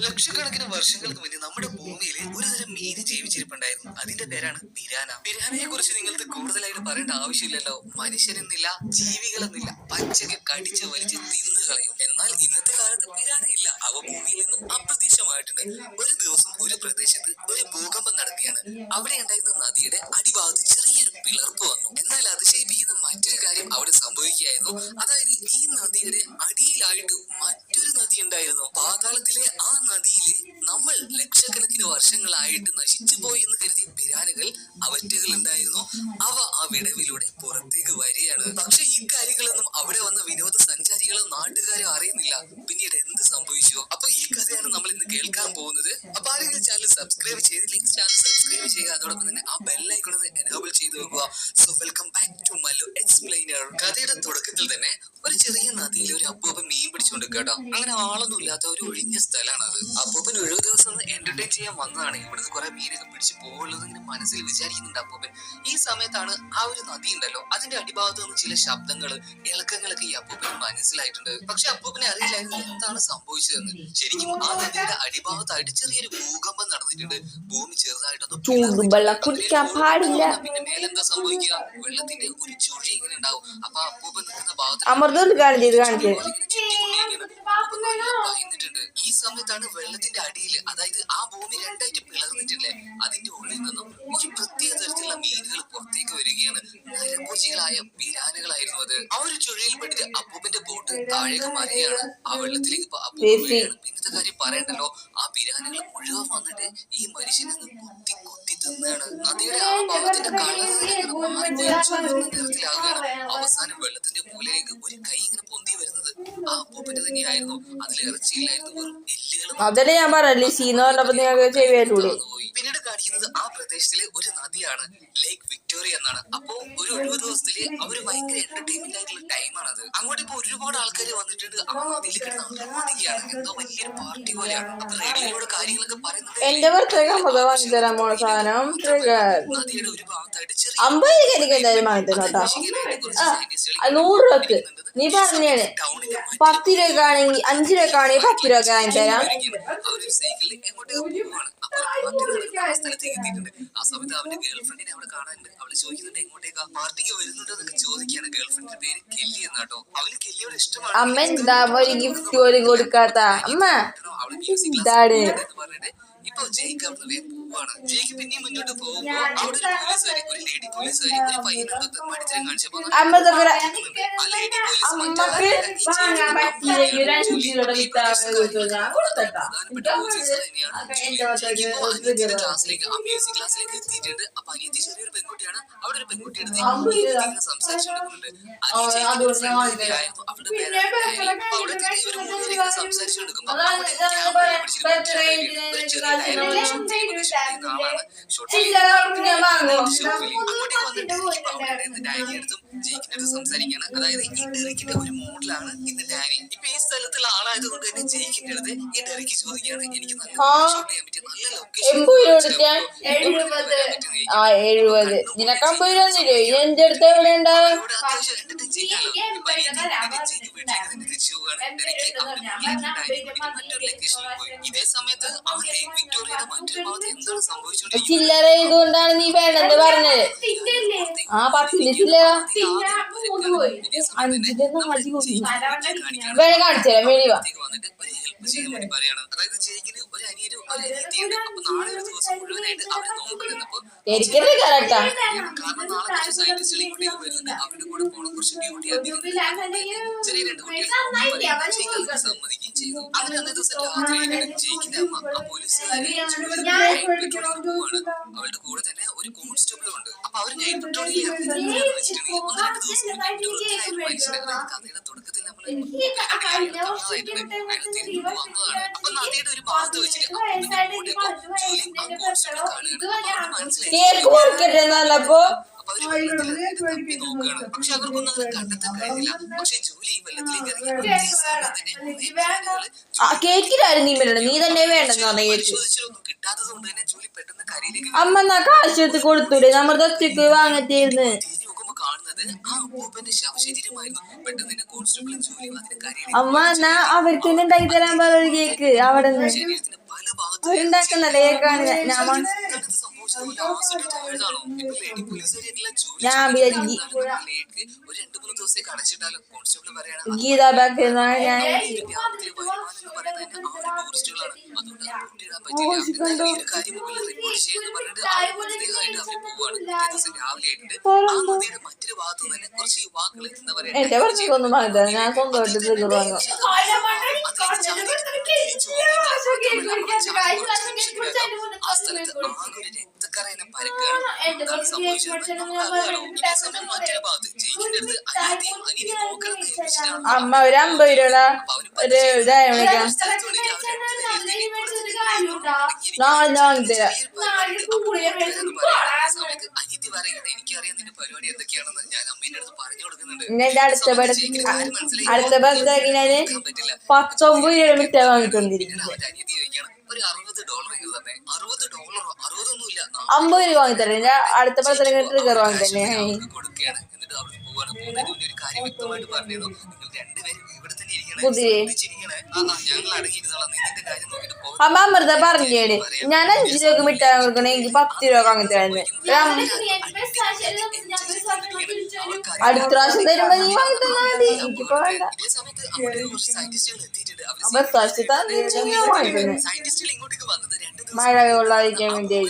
ലക്ഷക്കണക്കിന് വർഷങ്ങൾക്ക് മുന്നേ നമ്മുടെ ഭൂമിയിൽ ഒരുതരം മീന് ജീവിച്ചിരിപ്പുണ്ടായിരുന്നു. അതിന്റെ പേരാണ് പിരാന. പിരാനയെ കുറിച്ച് നിങ്ങൾക്ക് കൂടുതലായിട്ട് പറയേണ്ട ആവശ്യമില്ലല്ലോ. മനുഷ്യരെന്നില്ല ജീവികളെന്നില്ല. പച്ചക്ക് കടിച്ച് വലിച്ച് തിന്നു കളയും. എന്നാൽ ഇന്നത്തെ കാലത്ത് പിരാന ഇല്ല അവ ഭൂമിയിൽ നിന്നും അപ്രത്യക്ഷമായിട്ടുണ്ട്. ഒരു ദിവസം ഒരു പ്രദേശത്ത് ഒരു ഭൂകമ്പം നടക്കുകയാണ്. അവിടെ ഉണ്ടായിരുന്ന നദിയുടെ അടിഭാഗത്ത് ചെറിയൊരു പിളർപ്പ് വന്നു. എന്നാൽ അതിശയിപ്പിക്കുന്ന മറ്റൊരു കാര്യം അവിടെ സംഭവിക്കുകയായിരുന്നു. അതായത് പാതാളത്തിലെ ആ നദിയിലെ നമ്മൾ ലക്ഷക്കണക്കിന് വർഷങ്ങളായിട്ട് നശിച്ചു പോയി എന്ന് കരുതിയ പിരാനുകൾ അവറ്റകൾ ഉണ്ടായിരുന്നു അവ ആ വിടവിലൂടെ പുറത്തേക്ക് വരികയാണ്. പക്ഷെ ഇക്കാര്യങ്ങളൊന്നും കാര്യങ്ങളൊന്നും അവിടെ വന്ന വിനോദസഞ്ചാരികളോ നാട്ടുകാരോ അറിയുന്നില്ല. ഇന്ന് കേൾക്കാൻ പോകുന്നത്. അപ്പൊ ആരെങ്കിലും ചാനൽ സബ്സ്ക്രൈബ് ചെയ്തില്ലെങ്കിൽ ചാനൽ സബ്സ്ക്രൈബ് ചെയ്യുക. അതോടൊപ്പം തന്നെ ആ ബെല്ലൈക്കൺ ഒന്ന് എനേബിൾ ചെയ്ത് വെക്കുക. So welcome back to Mallu explainer കഥയുടെ തുടക്കത്തിൽ തന്നെ ഒരു ചെറിയ നദിയിൽ ഒരു അപ്പൂപ്പൻ മീൻ പിടിച്ചുകൊണ്ട് കേട്ടോ അങ്ങനെ ആളൊന്നും ഇല്ലാത്ത ഒരു ഒഴിഞ്ഞ സ്ഥലമാണ് അത് അപ്പൂപ്പൻ ഒഴിവ് ദിവസം എന്റർടൈൻ ചെയ്യാൻ വന്നതാണ് ഇവിടുന്ന് കുറെ മീനൊക്കെ പിടിച്ച് പോകുള്ളത് ഇങ്ങനെ മനസ്സിൽ വിചാരിക്കുന്നുണ്ട് അപ്പൂപ്പൻ. ഈ സമയത്താണ് ആ ഒരു നദി ഉണ്ടല്ലോ. അതിന്റെ അടിഭാഗത്ത് നിന്ന് ചില ശബ്ദങ്ങൾ ഇളക്കങ്ങളൊക്കെ ഈ അപ്പൂപ്പന് മനസ്സിലായിട്ടുണ്ട്. പക്ഷെ അപ്പൂപ്പനെ അറിയില്ലായിരുന്നു എന്താണ് സംഭവിച്ചതെന്ന്. ശരിക്കും ആ നദിയുടെ അടിഭാഗത്തായിട്ട് ചെറിയൊരു ഭൂകമ്പം നടന്നിട്ടുണ്ട്. ഭൂമി ചെറുതായിട്ടൊന്ന് ചൂടും വെള്ളം കുടിക്കാൻ പാടില്ല. പിന്നെ മേലെന്താ സംഭവിക്കുക? വെള്ളത്തിന്റെ ഒരു ചുഴി ഇങ്ങനെ ഉണ്ടാവും. അപ്പൊ അപ്പൂപ്പൻ നിൽക്കുന്ന ഭാഗത്ത് അമൃതോട് കാണിച്ച് ഇത് കാണിച്ച് ഇങ്ങനെ ചുറ്റിക്കൊണ്ടിരിക്കുകയാണ്. അപ്പൊ നല്ല ഭയന്നിട്ടുണ്ട് ഈ സമയത്താണ് വെള്ളത്തിന്റെ അടിയിൽ അതായത് ആ ഭൂമി രണ്ടായിട്ട് പിളർന്നിട്ടില്ലേ? അതിന്റെ ഉള്ളിൽ നിന്നും ഒരു പ്രത്യേക തരത്തിലുള്ള മീനുകൾ പുറത്തേക്ക് വരികയാണ്. നരഭോജികളായ പിരാനുകളായിരുന്നു അത്. ആ ഒരു ചുഴയിൽപ്പെട്ടിട്ട് അപ്പൂപ്പന്റെ ബോട്ട് താഴേക്ക് മാറിയാണ് ആ വെള്ളത്തിലേക്ക് ചേച്ചി. പിന്നത്തെ കാര്യം പറയണ്ടല്ലോ ആ പിരാനുകൾ മുഴുവൻ വന്നിട്ട് ഈ മനുഷ്യനെ കുത്തി കുത്തി തിന്നാണ്. നദിയുടെ ആ ഭാഗത്തിന്റെ കളർ മാറിപ്പോയി ചുവന്ന നിറത്തിലാകുകയാണ് അവസാനം വെള്ളത്തിന്റെ മൂലയിലേക്ക് ഒരു കൈ ഇങ്ങനെ പൊന്തി ആ അപ്പൂപ്പന്റെ തന്നെയായിരുന്നു. അതിൽ ഇറച്ചിയില്ലായിരുന്നു. വെറും എല്ലുകളും അതല്ലേ ഞാൻ പറഞ്ഞല്ലേ സീന്ന് പറഞ്ഞപ്പോ നിങ്ങൾക്ക് ചെവിയായിട്ടൂടെ പോയി. പിന്നീട് കാണിക്കുന്നത് ആ പ്രദേശത്തിലെ ഒരു നദിയാണ് ലേക്ക് വിക്ടോറിയ എന്നാണ്. അപ്പോ ഒരു ഒഴിവ് ദിവസത്തിൽ അവർ ഭയങ്കര എന്റർടൈൻമെന്റ് ആയിട്ടുള്ള ടൈമാണ് അത്. അങ്ങോട്ട് ഇപ്പൊ ഒരുപാട് ആൾക്കാർ വന്നിട്ടുണ്ട്. ആ നദിയിൽ കിടന്ന് ആഹ്ലാദിക്കുകയാണ് എന്തോ വലിയൊരു പാർട്ടി പോലെയാണ്. അപ്പൊ റേഡിയോയിലൂടെ കാര്യങ്ങളൊക്കെ പറയുന്നത് എന്റെ വാങ്ങി തരാൻ സാധനം? നദിയുടെ ഒരു ചെറിയ അമ്പത് രൂപ എനിക്ക് എന്തായാലും വാങ്ങി തരാം കേട്ടോ. നൂറ് രൂപക്ക് നീ പറഞ്ഞാണ് പത്ത് രൂപക്കാണെങ്കിൽ അഞ്ച് രൂപക്കാണെങ്കിൽ പത്ത് രൂപ വാങ്ങിത്തരാം. ആ സ്ഥലത്തേക്ക് എത്തിയിട്ടുണ്ട്. ആ സമയത്ത് അവന്റെ ഗേൾ ഫ്രണ്ടിനെ അവിടെ കാണാനുണ്ട്. അവൾ ചോദിക്കുന്നുണ്ട് എങ്ങോട്ടേക്കാ? പാർട്ടിക്ക് വരുന്നുണ്ടോ? എന്നൊക്കെ ചോദിക്കുകയാണ് പേര് കെല്ലി എന്നാട്ടോ. അവന് കെല്ലിയോട് ഇഷ്ടമാണ്. അമ്മ എന്താ ഒരു ഗിഫ്റ്റ് പോലും കൊടുക്കാത്ത അമ്മ അവൾ മ്യൂസിക് പറഞ്ഞിട്ട് ഇപ്പൊ ജയിക്ക് അവിടെ വേഗം പോവാണ് ജയിക്ക് പിന്നെയും മുന്നോട്ട് പോകുമ്പോ അവിടെ ഒരു പോലീസുകാരി ഒരു ലേഡി പോലീസുകാരി ഒരു പയ്യനോട് മടിത്തരം കാണിച്ചപ്പോ ആ ലേഡി പോലീസ് കൊടുത്തട്ടാ ക്ലാസ്സിലേക്ക് ആ മ്യൂസിക് ക്ലാസ്സിലേക്ക് എത്തിയിട്ടുണ്ട് അപ്പൊ അനിയത്തി ചെറിയൊരു പെൺകുട്ടിയാണ് അവിടെ ഒരു പെൺകുട്ടിയുടെ. സംസാരിച്ചുകൊണ്ടിരിക്കുന്നുണ്ട്. അവളുടെ പേരാണ് അവിടെ ക്യാമറ. പിടിച്ചിട്ട് ബർത്ത്ഡേ ഒരു ചെറിയ സംസാരിക്കുകയാണ് അതായത് ഈ ഡെറിക്കിന്റെ ഒരു മോഡലാണ് ഇന്ന് ഡാനി ഇപ്പൊ ഈ സ്ഥലത്തുള്ള ആളായത് കൊണ്ട് തന്നെ ജയിക്കിന്റെ അടുത്ത് ഈ ഡെറിക്ക് ചോദിക്കുകയാണ്. എനിക്ക് നല്ല. ഷൂട്ട് ചെയ്യാൻ പറ്റിയ നല്ല ലൊക്കേഷൻ ആ എഴുപത്. എന്റെ അടുത്ത് എവിടെ ഉണ്ടാവും ഇതേ സമയത്ത് അവരുടെ വിക്ടോറിയയുടെ മറ്റൊരു ഭാഗത്ത് എന്താണ് സംഭവിച്ചുകൊണ്ടിരിക്കുന്നത്? ചില്ലറ ഇതുകൊണ്ടാണ് നീ വേണ്ടെന്ന് പറഞ്ഞത്. ആ പത്തിന്റെ ചില്ലറ? അഞ്ചിന്റെ നാല് കൊടുക്കും വേണേ കാണിച്ചുതരാം വേണി വാ. ചെയ്യാൻ വേണ്ടി പറയാണ്. അതായത് ജയിക്കിന് ഒരു അനിയനും ഒരു അനിയത്തിയുണ്ട്. അപ്പൊ നാളെ ഒരു ദിവസം മുഴുവനായിട്ട് അവരെ നോക്കണമെന്നപ്പോ എനിക്കത് കാരണം നാളെ കുറച്ച് സയന്റിസ്റ്റുകൾ ഇങ്ങോട്ടേക്ക് വരുന്നുണ്ട്. അവരുടെ കൂടെ പോകണം കുറച്ച് ഡ്യൂട്ടി അധികം ചെറിയ രണ്ട് കുട്ടികൾ സമ്മതിക്കുകയും ചെയ്തു. അങ്ങനെ അന്നേ ദിവസം രാത്രി ജയിക്കിന്റെ അമ്മ ആ പോലീസുകാരെ പോവാണ് അവളുടെ കൂടെ തന്നെ ഒരു കോൺസ്റ്റബിളും ഉണ്ട്. അപ്പൊ അവർ നൈറ്റ് പെട്രോളിംഗ് ഒന്ന് രണ്ട് ദിവസം കഥയുടെ തുടക്കത്തിൽ നമ്മൾ കേക്ക് മുറിക്കട്ടെ നല്ലപ്പോ പക്ഷെ അവർക്കൊന്നും അത് കണ്ടെത്താൻ കഴിഞ്ഞില്ല പക്ഷെ ജോലി എലികൾ നീ വേണ്ട. നീ തന്നെ വേണ്ടെന്ന് പറഞ്ഞ കേക്ക് കിട്ടാത്തത് കൊണ്ട് തന്നെ ജോലി പെട്ടെന്ന് കരയിലേക്ക് അമ്മ എന്നാ കാശ് എടുത്ത് കൊടുത്തൂടെ? നമ്മുടെ ഒറ്റയ്ക്ക് വാങ്ങത്തിരുന്ന്. അമ്മ എന്നാ അവർക്ക് ഉണ്ടാക്കി തരാൻ പറ കേക്ക് അവിടെ നിന്ന്. കേക്കാണ് ഞാൻ ഞാൻ വാങ്ങി- ഗീത ബാക്ക് എന്നാണ് ഞാൻ എന്റെ പുറത്തേക്കൊന്നും മാറ്റാ. ഞാൻ സ്വന്തമായിട്ട് വാങ്ങും ആ സ്ഥലത്ത് ആകെ ഒരു സംഭവിച്ചത് മറ്റൊരു ഭാഗത്ത് അനീതിയും അനീതി ഏൽപ്പിച്ചിട്ടാണ് അമ്മ ഒരു അമ്പത് രൂപ ഒരു ഇതായ വിളിക്കാം നാളെ ഞാൻ വാങ്ങിത്തരാം അനീതി പറയുന്നത് എനിക്കറിയാം നിന്റെ പരിപാടി എന്തൊക്കെയാണെന്ന്. ഞാൻ അമ്മേന്റെ അടുത്ത് പറഞ്ഞു കൊടുക്കുന്നുണ്ട്. പിന്നെ എന്റെ അടുത്ത ഞാൻ പറ്റില്ല. പത്തൊമ്പത് രൂപ മിഠായി വാങ്ങിക്കൊണ്ടിരിക്കും ഒരു അറുപത് ഡോളർ ഇത് തന്നെ അറുപത് ഡോളറോ അറുപതൊന്നും ഇല്ല അമ്പത് രൂപ വാങ്ങി തരാം ഞാൻ അടുത്ത ബർത്ത്ഡേക്ക് ട്രിഗർ വാങ്ങിത്തന്നെ കൊടുക്കുകയാണ് എന്നിട്ട് അവർ പോവാണ് പോകുന്നതിന് മുന്നേ ഒരു കാര്യം വ്യക്തമായിട്ട് പറഞ്ഞിരുന്നു നിങ്ങൾ രണ്ടുപേരും ഇവിടെ തന്നെ ഇരിക്കണേ ഞങ്ങൾ അടങ്ങിയിരുന്നോളാം നീ നിന്റെ കാര്യം അമ്മ അമൃത പറഞ്ഞേട് ഞാൻ അഞ്ചു രൂപ മിഠായി കൊടുക്കണേ എനിക്ക് പത്ത് രൂപ വാങ്ങിത്തരാന്ന് അടുത്ത പ്രാവശ്യം തരുമ്പോ നീ വാങ്ങി തന്നാ മതി എനിക്കിപ്പോ വേണ്ട സയന്റിസ്റ്റുകൾ ഇങ്ങോട്ടേക്ക് വന്നത് രണ്ട് ദിവസം മഴ കൊള്ളാതിരിക്കാൻ ഇതേ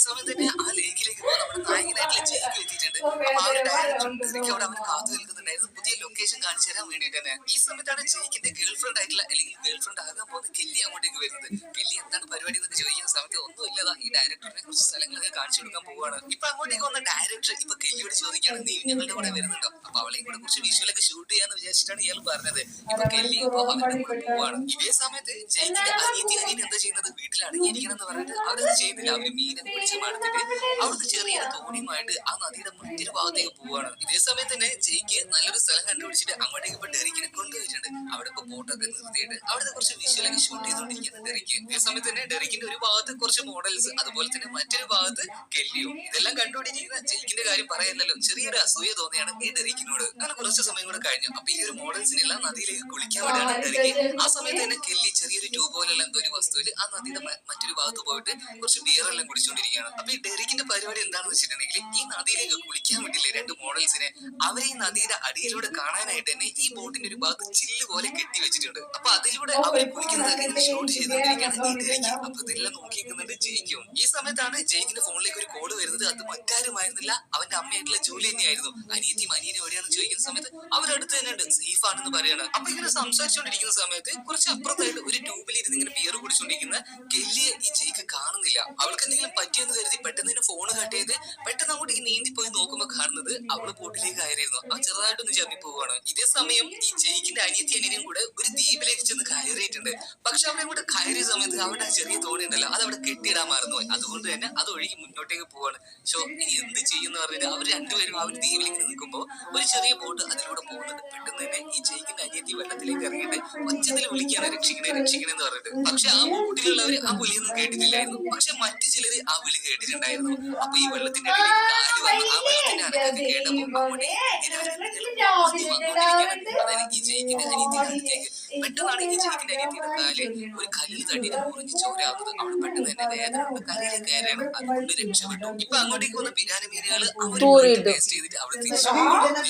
സമയം തന്നെ ആ ലേക്കിലേക്ക് പോകാൻ നമ്മുടെ നായകനായിട്ടുള്ള ജയിക്ക് എത്തിയിട്ടുണ്ട്. ആ ഒരു ഡയറക്ടർ ഡെറിക്ക് അവിടെ അവന് കാത്തു നിൽക്കുന്നുണ്ടായിരുന്നു. പുതിയ ലൊക്കേഷൻ കാണിച്ചു തരാൻ തന്നെ ഈ സമയത്താണ് ജയിക്കിന്റെ ഗേൾഫ്രണ്ട് ആയിട്ടുള്ള അല്ലെങ്കിൽ ഗേൾഫ്രണ്ട് ആകാൻ പോകുന്ന കെല്ലി അങ്ങോട്ടേക്ക് വരുന്നത്. കെല്ലി എന്താണ് പരിപാടി എന്നൊക്കെ ചോദിക്കുന്ന സമയത്ത് ഒന്നുമില്ലതാ. ഈ ഡയറക്ടറിനെ കുറച്ച് സ്ഥലങ്ങളൊക്കെ കാണിച്ചു കൊടുക്കാൻ പോവാണ്. ഇപ്പൊ അങ്ങോട്ടേക്ക് വന്ന ഡയറക്ടർ ഇപ്പൊ കെല്ലിയോട് ചോദിക്കുകയാണ് നീ ഞങ്ങളുടെ കൂടെ വരുന്നുണ്ടോ? അപ്പൊ അവളെയും കൂടെ കുറച്ച് വിഷ്വലൊക്കെ ഷൂട്ട് ചെയ്യാന്ന് വിചാരിച്ചിട്ടാണ് ഇയാൾ പറഞ്ഞത്. ഇപ്പൊ കെല്ലി ഇപ്പൊ അവരുടെ കൂടെ പോവാണ്. ഇതേ സമയത്ത് ജയിക്കിന്റെ അനിയത്തി അനിയൻ എന്താ ചെയ്യുന്നത്? വീട്ടിൽ അടങ്ങിയിരിക്കണം എന്ന് പറഞ്ഞിട്ട് അവരത് ചെയ്യുന്നില്ല. അവർ മീനൊക്കെ പിടിച്ച് മടുത്തിട്ട് അവിടുത്തെ ചെറിയ തോണിയുമായിട്ട് ആ നദിയുടെ മറ്റൊരു ഭാഗത്തേക്ക് പോവാണ് ഇതേ സമയത്ത് തന്നെ ജയിക്ക് നല്ലൊരു സ്ഥലം കണ്ടുപിടിച്ചിട്ട് അങ്ങോട്ടേക്ക് ഇപ്പൊ ഡെറിക്കിനെ കൊണ്ടുപോയിട്ടുണ്ട്. അവിടെ ഇപ്പൊ ബോട്ടൊക്കെ നിർത്തിയിട്ട് അവിടുത്തെ കുറച്ച് വിഷ്വലൊക്കെ ഷൂട്ട് ചെയ്തോണ്ടിരിക്കുന്നു ഡെറിക്ക് ഇതേ സമയത്ത് തന്നെ ഡെറിക്കിന്റെ ഒരു ഭാഗത്ത് കുറച്ച് മോഡൽസ് അതുപോലെ തന്നെ മറ്റൊരു ഭാഗത്ത് കെല്ലിയും ഇതെല്ലാം കണ്ടുപിടിക്കുന്ന ജയിക്കിന്റെ കാര്യം പറയുന്നല്ലോ. ചെറിയൊരു അസൂയ തോന്നിയാണ് ഈ ഡെറിക്കിനോട് അങ്ങനെ കുറച്ച് സമയം കൂടെ കഴിഞ്ഞു. അപ്പൊ ഈ ഒരു മോഡൽസിനെല്ലാം നദിയിലേക്ക് കുളിക്കാൻ വിടാണ് ഡെറിക്ക് ആ സമയത്ത് തന്നെ കെല്ലി ചെറിയൊരു ട്യൂബ് പോലുള്ള എന്തോ ഒരു വസ്തുവിൽ ആ നദിയുടെ മറ്റൊരു ഭാഗത്ത് പോയിട്ട് കുറച്ച് ബിയർ എല്ലാം കുടിച്ചുകൊണ്ടിരിക്കുകയാണ് അപ്പൊ ഈ ഡെറിക്കിന്റെ പരിപാടി എന്താണെന്ന് വെച്ചിട്ടുണ്ടെങ്കിൽ ഈ നദിയിലേക്ക് കുളിക്കാൻ വിട്ടില്ലേ രണ്ട് മോഡൽസിനെ അവരെ നദിയുടെ അടിയിലൂടെ കാണാനായിട്ട് തന്നെ ഈ ബോട്ടിന്റെ ഒരു ഭാഗത്ത് ചില്ല് പോലെ കെട്ടി വെച്ചിട്ടുണ്ട്. അപ്പൊ അതിലൂടെ അവരെ കുളിക്കുന്നതൊക്കെ ഷൂട്ട് ചെയ്തുകൊണ്ടിരിക്കുകയാണ്. അപ്പൊ ഇതെല്ലാം നോക്കിയിരിക്കുന്നുണ്ട് ജയിക്കും. ഈ സമയത്താണ് ജയിക്കിന്റെ ഫോണിലേക്ക് ഒരു കോൾ വരുന്നത്. അത് മറ്റാരുമായിരുന്നില്ല. അവന്റെ അമ്മയായിട്ടുള്ള ജോലി തന്നെയായിരുന്നു. അനിയത്തിയും അനിയനും എവിടെയാണെന്ന് ചോദിക്കുന്ന സമയത്ത് അവരടുത്ത് തന്നെ ഉണ്ട്. സേഫ് ആണെന്ന് പറയാണ്. അപ്പൊ ഇങ്ങനെ സംസാരിച്ചുകൊണ്ടിരിക്കുന്ന സമയത്ത് കുറച്ച് അപ്പുറത്തായിട്ട് ഒരു ട്യൂബിൽ ഇരുന്ന് ഇങ്ങനെ ബിയർ കുടിച്ചുകൊണ്ടിരിക്കുന്ന കെല്ലിയെ ഈ ജയിക്ക് കാണുന്നില്ല. അവൾക്ക് എന്തെങ്കിലും പറ്റിയെന്ന് കരുതി പെട്ടെന്ന് ഫോൺ കട്ട് ചെയ്ത് പെട്ടെന്ന് അങ്ങോട്ടേക്ക് നീന്തി പോയി നോക്കുമ്പോ കാണുന്നത് അവൾ ബോട്ടിലേക്ക് കയറിയിരുന്നു. അവൻ ചെറുതായിട്ടൊന്ന് ചമ്മി പോവാണ് ഇതേ സമയം ഈ ജയിക്കിന്റെ അനിയത്തി അനിയനും കൂടെ ഒരു ദ്വീപിലേക്ക് ചെന്ന് കയറിയിട്ടുണ്ട്. പക്ഷെ അവിടെ കൂടെ കയറിയ സമയത്ത് അവിടെ ആ ചെറിയ തോണി ഉണ്ടല്ലോ അത് അവിടെ കെട്ടിയിടാൻ മറന്നുപോയി. അതുകൊണ്ട് തന്നെ അത് ഒഴുകി മുന്നോട്ടേക്ക് പോവാണ് സോ ഇനി എന്ത് ചെയ്യുന്ന പറഞ്ഞിട്ട് അവർ രണ്ടുപേരും അവർ ഇങ്ങനെ നിൽക്കുമ്പോൾ ഒരു ചെറിയ ബോട്ട് അതിലൂടെ പോകുന്നുണ്ട്. പെട്ടെന്ന് തന്നെ ഈ ജയിക്കിന്റെ അനിയത്തി വെള്ളത്തിലേക്ക് ഇറങ്ങിയിട്ട് ഒച്ചത്തിൽ വിളിക്കുകയാണ് രക്ഷിക്കണേ രക്ഷിക്കണേന്ന് പറഞ്ഞിട്ട്. പക്ഷെ ആ ബോട്ടിലുള്ളവർ ആ വിളിയൊന്നും കേട്ടിട്ടില്ലായിരുന്നു. പക്ഷെ മറ്റു ചിലർ ആ വിളി കേട്ടിട്ടുണ്ടായിരുന്നു. അപ്പൊ ഈ വെള്ളത്തിന്റെ ഇടയിലേക്ക് കാൽ വന്ന് ആ പെട്ടെന്നാണ് ഈ കാൽ ഒരു കല്ലിൽ തടി മുറിഞ്ഞ് ചോരാവുന്നത് അവിടെ പെട്ടെന്ന് തന്നെ വേദന കൊണ്ട് കരയിലേക്ക് കയറിയാണ്. അതുകൊണ്ട് രക്ഷപ്പെട്ടു. ഇപ്പൊ അങ്ങോട്ടേക്ക് വന്ന പിരാന മീനുകൾ. ടേസ്റ്റ് ചെയ്തിട്ട് തിരിച്ചു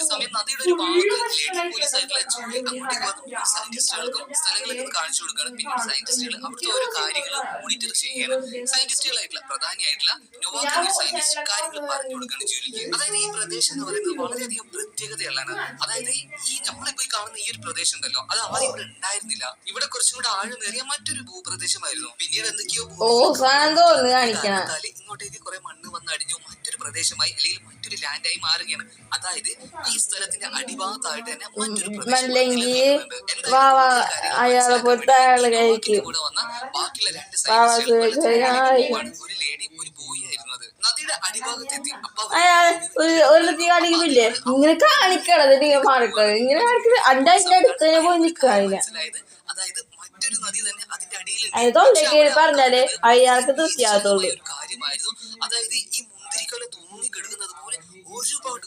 സമയം നദിയുടെ ഒരു ഭാഗത്ത് ലേഡി പോലീസ് ആയിട്ടുള്ള ജൂലി അങ്ങോട്ടേക്ക് വന്നു സയന്റിസ്റ്റുകൾക്കും സ്ഥലങ്ങളൊക്കെ ഒന്ന് കാണിച്ചു കൊടുക്കുകയാണ്. പിന്നീട് സയന്റിസ്റ്റുകൾ അവിടുത്തെ ഓരോ കാര്യങ്ങൾ മോണിറ്റർ ചെയ്യുകയാണ്. സയന്റിസ്റ്റുകളായിട്ടുള്ള പ്രധാനിയായിട്ടുള്ള നൊവാക്ക് സയന്റിസ്റ്റ് കാര്യങ്ങൾ പറഞ്ഞു കൊടുക്കുകയാണ് ജൂലിക്ക് അതായത് ഈ പ്രദേശം എന്ന് പറയുന്നത് വളരെയധികം പ്രത്യേകതയുള്ളതാണ്. അതായത് ഈ നമ്മളെ പോയി കാണുന്ന ഈ ഒരു പ്രദേശം ഉണ്ടല്ലോ അത് അവർ ഇവിടെ ഉണ്ടായിരുന്നില്ല. ഇവിടെ കുറച്ചുകൂടെ ആഴമേറിയ മറ്റൊരു ഭൂപ്രദേശമായിരുന്നു. പിന്നീട് എന്തൊക്കെയോ ഇങ്ങോട്ടേക്ക് കുറെ മണ്ണ് വന്ന് അടിഞ്ഞു മറ്റൊരു പ്രദേശമായി അല്ലെങ്കിൽ മറ്റൊരു ലാൻഡായി മാറുകയാണ്. അതായത് ഈ സ്ഥലത്തിന്റെ അടിഭാഗത്തായിട്ട് തന്നെ മറ്റൊരു പ്രദേശം കൂടെ വന്ന ബാക്കിയുള്ള രണ്ട് സൈഡ് ഒരു ലേഡിയും ഒരു ബോയ് അയാൾ ഒരു കാണിക്കുന്നില്ലേ? ഇങ്ങനെ കാണിക്കണത് നിങ്ങൾ മാറിക്കണത് ഇങ്ങനെ കാണിക്കുന്നത് അന്റെ അതിന്റെ പോയി തന്നെ അതിന്റെ പറഞ്ഞാലേ അയാൾക്ക് തൃപ്തിയാകത്തുള്ളൂ. അതായത് ഈ തൂങ്ങി കിടക്കുന്നത് പോലെ ഒരുപാട്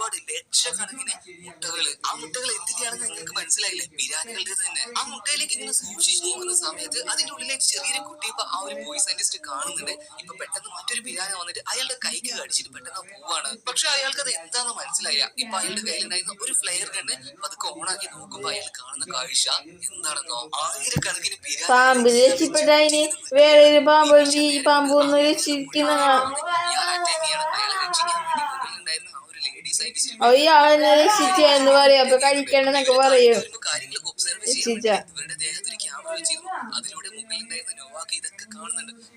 ഒരുപാട് ലക്ഷക്കണക്കിന് മുട്ടകൾ ആ മുട്ടകൾ എന്തിന്റെയാണെന്ന് നിങ്ങൾക്ക് മനസ്സിലായില്ലേ? ബിരിയാണികളുടെ തന്നെ. ആ മുട്ടയിലേക്ക് ഇങ്ങനെ സൂക്ഷിച്ചു പോകുന്ന സമയത്ത് അതിന്റെ ഉള്ളിലേക്ക് ചെറിയൊരു കുട്ടി ഇപ്പൊ ആ ഒരു ബോയ് സയന്റിസ്റ്റ് കാണുന്നുണ്ട്. ഇപ്പൊ പെട്ടെന്ന് മറ്റൊരു ബിരിയാണി വന്നിട്ട് അയാളുടെ കൈക്ക് കടിച്ചിട്ട് പെട്ടെന്ന് പോവാണ്. പക്ഷെ അയാൾക്ക് അത് എന്താണെന്ന് മനസ്സിലായില്ല. ഇപ്പൊ അയാളുടെ കയ്യിലുണ്ടായിരുന്ന ഒരു ഫ്ലെയർ കണ്ട് അത് ഓണാക്കി നോക്കുമ്പോ അയാൾ കാണുന്ന കാഴ്ച എന്താണെന്നോ? ആയിരക്കണക്കിന് ബിരിയാണി പാമ്പ് രക്ഷപ്പെട്ട വേറെ ഒരു പാമ്പ് ഈ പാമ്പ് ഒന്ന് രക്ഷിക്കുന്ന ഇയാളെന്നെ രക്ഷിച്ച എന്ന് പറയും. അപ്പൊ കഴിക്കണെന്നൊക്കെ പറയും. ഇവരുടെ ദേഹത്തിൽ ക്യാമറ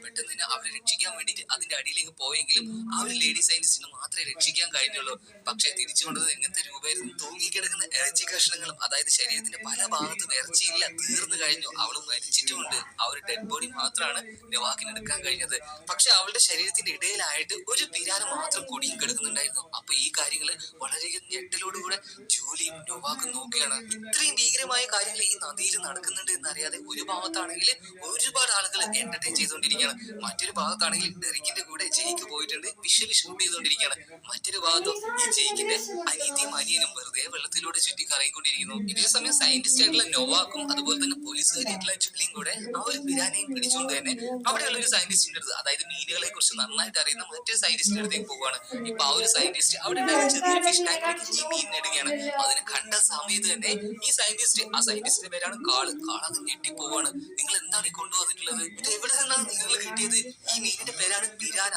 പെട്ടെന്ന് അവരെ രക്ഷിക്കാൻ വേണ്ടിട്ട് അതിന്റെ അടിയിലേക്ക് പോയെങ്കിലും ആ ലേഡി സയന്റിസ്റ്റിന് മാത്രമേ രക്ഷിക്കാൻ കഴിഞ്ഞുള്ളൂ. പക്ഷെ തിരിച്ചു കൊണ്ടത് എങ്ങനത്തെ രൂപയായിരുന്നു തൂങ്ങിക്കിടക്കുന്ന ഇറച്ചി കഷ്ണങ്ങളും അതായത് ശരീരത്തിന്റെ പല ഭാഗത്തും ഇറച്ചിയില്ല തീർന്നു കഴിഞ്ഞു. അവൾ മരിച്ചിട്ടുമുണ്ട്. ആ ഒരു ഡെഡ് ബോഡി മാത്രമാണ് നവാക്കിന് എടുക്കാൻ കഴിഞ്ഞത്. പക്ഷെ അവളുടെ ശരീരത്തിന്റെ ഇടയിലായിട്ട് ഒരു പിരാന മാത്രം കൊടിയും കിടക്കുന്നുണ്ടായിരുന്നു. അപ്പൊ ഈ കാര്യങ്ങൾ വളരെയധികം ഞെട്ടലോടുകൂടെ ജോലിയും നൊവാക്കും നോക്കുകയാണ്. ഇത്രയും ഭീകരമായ കാര്യങ്ങൾ ഈ നദിയിൽ നടക്കുന്നുണ്ട് എന്നറിയാതെ ഒരു ഭാഗത്താണെങ്കിൽ ഒരുപാട് ആളുകൾ എന്റർടൈൻ ചെയ്തുകൊണ്ടിരിക്കുകയാണ്. മറ്റൊരു ഭാഗത്താണെങ്കിൽ ഡെറിക്കിന്റെ കൂടെ ജയിക്ക് പോയിട്ടുണ്ട്. വിഷ്വലി ഷൂട്ട് ചെയ്തുകൊണ്ടിരിക്കുകയാണ്. മറ്റൊരു ഭാഗത്തും ഈ ജയിക്കിന്റെ അനീതിയും അനിയനും വെറുതെ വെള്ളത്തിലൂടെ ചുറ്റി കറങ്ങിക്കൊണ്ടിരിക്കുന്നു ഇതേ സമയം സയന്റിസ്റ്റ് ആയിട്ടുള്ള നോവാക്കും അതുപോലെ തന്നെ പോലീസുകാരായിട്ടുള്ള ജുലിയും കൂടെ ആ ഒരു പിരാനെയും പിടിച്ചുകൊണ്ട് തന്നെ അവിടെയുള്ള ഒരു സയന്റിസ്റ്റിന്റെ അടുത്ത് അതായത് മീനുകളെ കുറിച്ച് നന്നായിട്ട് അറിയുന്ന മറ്റൊരു സയന്റിസ്റ്റിന്റെ അടുത്തേക്ക് പോവുകയാണ് ഇപ്പൊ ആ ഒരു സയന്റിസ്റ്റ് അവിടെ ചെറിയൊരു ഫിഷ് ടാങ്കിലേക്ക് ഈ മീനിനെ ഇടുകയാണ് അതിനെ കണ്ട സമയത്ത് തന്നെ ഈ സയന്റിസ്റ്റ് ആ സയന്റിസ്റ്റിന്റെ പേരാണ് കാൾ. കാൾ അത് ഞെട്ടിപ്പോവാണ്. നിങ്ങൾ എന്താണ് ഈ കൊണ്ടുവന്നിട്ടുള്ളത്? ഇത് എവിടെ നിന്നാണ് നിങ്ങൾ കിട്ടിയത്? ഈ മീനിന്റെ പേരാണ് പിരാന.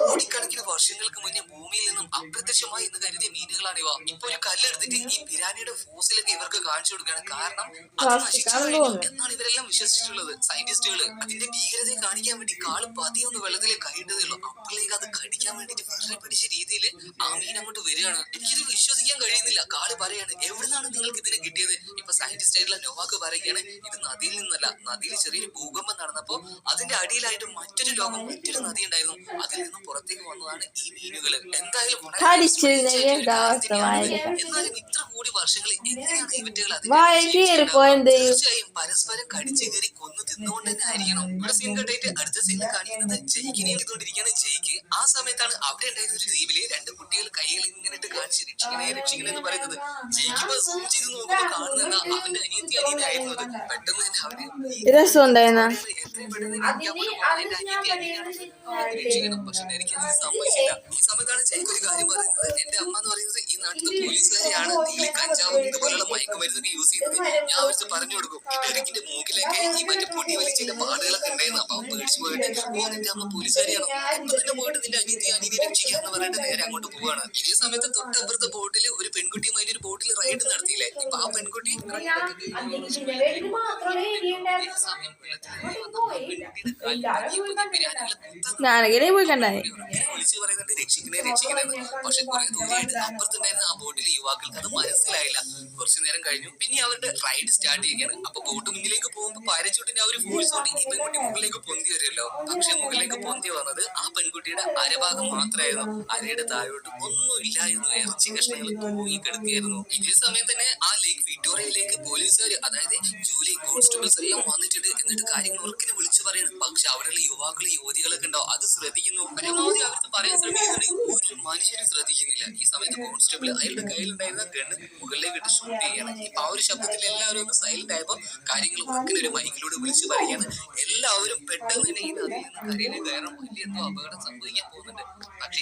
കോടിക്കണക്കിന് വർഷങ്ങൾക്ക് മുന്നേ ഭൂമിയിൽ നിന്നും അപ്രത്യക്ഷമായി എന്ന് കരുതിയ മീനുകളാണ് ഇവ ഇപ്പൊ ഒരു കല്ലെടുത്തിട്ട് ഈ പിരാനിയുടെ ഫോസിലൊക്കെ ഇവർക്ക് കാണിച്ചു കൊടുക്കുകയാണ്. കാരണം അത് നശിച്ചു. എന്നാണ് ഇവരെല്ലാം വിശ്വസിച്ചിട്ടുള്ളത്. സയന്റിസ്റ്റുകൾ അതിന്റെ ഭീകരതയെ കാണിക്കാൻ വേണ്ടി കാൾ പതിയൊന്ന് ഒന്ന് വെള്ളത്തിലേക്ക് കൈയിട്ടതേ ഉള്ളൂ. അപ്പോഴേക്ക് അത് കടിക്കാൻ വേണ്ടിട്ട് വളരെ പിടിച്ച രീതിയിൽ ആ മീൻ അങ്ങോട്ട് വരികയാണ്. എനിക്കിത് വിശ്വസിക്കാൻ കഴിയുന്നില്ല. കാൾ പറയാണ് എവിടുന്നാണ് നിങ്ങൾക്ക് ഇതിനെ കിട്ടിയത്? ഇപ്പൊ സയന്റിസ്റ്റ് ആയിട്ടുള്ള നോവാക്ക് പറയുകയാണ് ഇത് നദിയിൽ നിന്നല്ല. നദിയിൽ ചെറിയൊരു ഭൂകമ്പം നടന്നപ്പോ അതിന്റെ അടിയിലായിട്ട് മറ്റൊരു ലോകം മറ്റൊരു നദി ഉണ്ടായിരുന്നു. അതിൽ നിന്നും പുറത്തേക്ക് വന്നതാണ് ഈ മീനുകൾ എന്തായാലും വളരെ കടിച്ചിരുന്നെങ്കിൽ എന്താ അവസ്ഥ വായിലിട്ട് എന്നാലും ഇത്ര കൂടി വർഷങ്ങൾ എങ്ങനെയാണ് ഇവറ്റകൾ അതിനെ വായ എന്ത് പരസ്പരം കടിച്ചു കയറി കൊന്നു തിന്നുകൊണ്ട് തന്നെ ആയിരിക്കണം. ഇവിടെ സീൻ അടുത്ത സീനിൽ കാണിക്കുന്നത് ജയിക്കിനെ ചെയ്തുകൊണ്ടിരിക്കുകയാണ് ജയിക്ക് ആ സമയത്താണ് അവിടെ ഉണ്ടായിരുന്ന ഒരു ദ്വീപിലെ രണ്ട് കുട്ടികൾ കൈകൾ ഇങ്ങനെ കാണിച്ച് രക്ഷിക്കണേ രക്ഷിക്കണേ എന്ന് പറയുന്നത്. ജയിക്കുമ്പോ സൂം ചെയ്ത് നോക്കുമ്പോ കാണുന്നത് അവന്റെ അനിയത്തി അനിയനായിരുന്നു അത്. പെട്ടെന്ന് തന്നെ അവന് രസം ഉണ്ടായിരുന്ന രക്ഷിക്കണം പക്ഷെ എനിക്ക് ഈ സമയത്താണ് ജയിക്ക് ഒരു കാര്യം പറയുന്നത്. എന്റെ അമ്മ എന്ന് പറയുന്നത് ഈ നാട്ടിലെ പോലീസുകാരെയാണ് നിങ്ങൾ കഞ്ചാവും ഇതുപോലുള്ള മയക്കുമരുന്നൊക്കെ യൂസ് ചെയ്യുന്നത് ഞാൻ അവർക്ക് പറഞ്ഞു കൊടുക്കും ഈ ഡെറിക്കിന്റെ മൂക്കിലൊക്കെ ഈ മറ്റേ പൊടി വലിച്ചിന്റെ പാടുകളൊക്കെ ഉണ്ടായിരുന്നു അപ്പൊ പേടിച്ചു പോയിട്ട് ഓ നിന്റെ അമ്മ പോലീസുകാരിയാണോ? ഇപ്പൊ തന്നെ പോയിട്ട് നിന്റെ അനിയത്തി അനിയനെ രക്ഷിക്കാന്ന് പറഞ്ഞിട്ട് നേരെ അങ്ങോട്ട് പോവാണ്. ഇതേ സമയത്ത് തൊട്ടപ്പുറത്തെ ബോട്ടിൽ ഒരു പെൺകുട്ടിയുമായിട്ട് ഒരു ബോട്ടിൽ റൈഡ് നടത്തിയില്ലേ? ഇപ്പൊ ആ പെൺകുട്ടി സമയം വെള്ളത്തിലേക്ക് ഞാനങ്ങനെ പോയി കണ്ടായി വിളിച്ചു പറയുന്നുണ്ട് രക്ഷിക്കണേ രക്ഷിക്കണേ പക്ഷെ കുറെ ദൂരെയായിട്ട് അപ്പുറത്തുണ്ടായിരുന്ന ആ ബോട്ടിലെ യുവാക്കൾക്ക് അത് മനസ്സിലായില്ല. കുറച്ചു നേരം കഴിഞ്ഞു. പിന്നെ അവരുടെ റൈഡ് സ്റ്റാർട്ട് ചെയ്യുകയാണ് അപ്പൊ ബോട്ട് മുന്നിലേക്ക് പോകുമ്പോൾ പാരച്ചൂട്ടിന്റെ ആ ഒരു ഫോഴ്സ് കൊണ്ട് ഈ പെൺകുട്ടി മുകളിലേക്ക് പൊന്തി വരുമല്ലോ. പക്ഷെ മുകളിലേക്ക് പൊന്തി വന്നത് ആ പെൺകുട്ടിയുടെ അരഭാഗം മാത്രമായിരുന്നു. അരയുടെ താഴോട്ട് ഒന്നും ഇല്ലായിരുന്നു. ഇറച്ചി കഷ്ണങ്ങൾ തൂങ്ങി കിടക്കുകയായിരുന്നു. ഇതേ സമയം തന്നെ ആ ലേക്ക് വിക്ടോറിയയിലേക്ക് പോലീസുകാർ അതായത് ജൂലി കോൺസ്റ്റബിൾസ് എല്ലാം വന്നിട്ടുണ്ട്. എന്നിട്ട് കാര്യങ്ങൾ ഉറക്കിനെ വിളിച്ചു പറയുന്നു. പക്ഷെ അവിടെയുള്ള യുവാക്കൾ യുവതികളൊക്കെ ഉണ്ടോ? അത് ശ്രദ്ധിക്കുന്നു. പരമാവധി അവർക്ക് പറയാൻ ശ്രമിക്കുന്നുണ്ട്. ഒരു മനുഷ്യരും ശ്രദ്ധിക്കുന്നില്ല. ഈ സമയത്ത് കോൺസ്റ്റബിൾ അയാളുടെ കയ്യിലുണ്ടായിരുന്ന ഗണ്ണ് മുകളിലേക്ക് ഇട്ട് ഷൂട്ട് ചെയ്യണം. ഇപ്പൊ ആ ഒരു ശബ്ദത്തിൽ എല്ലാവരും ഒന്ന് സൈലന്റ് ആയപ്പോ കാര്യങ്ങൾ ഉറക്കിന് ഒരു മൈക്കിലൂടെ വിളിച്ചു പറയുകയാണ്. എല്ലാവരും പെട്ടെന്ന് തന്നെ ഈ നദിയിൽ നിന്ന് കരയിലേക്ക് കയറാൻ വലിയ എന്തോ അപകടം സംഭവിക്കാൻ പോകുന്നുണ്ട്.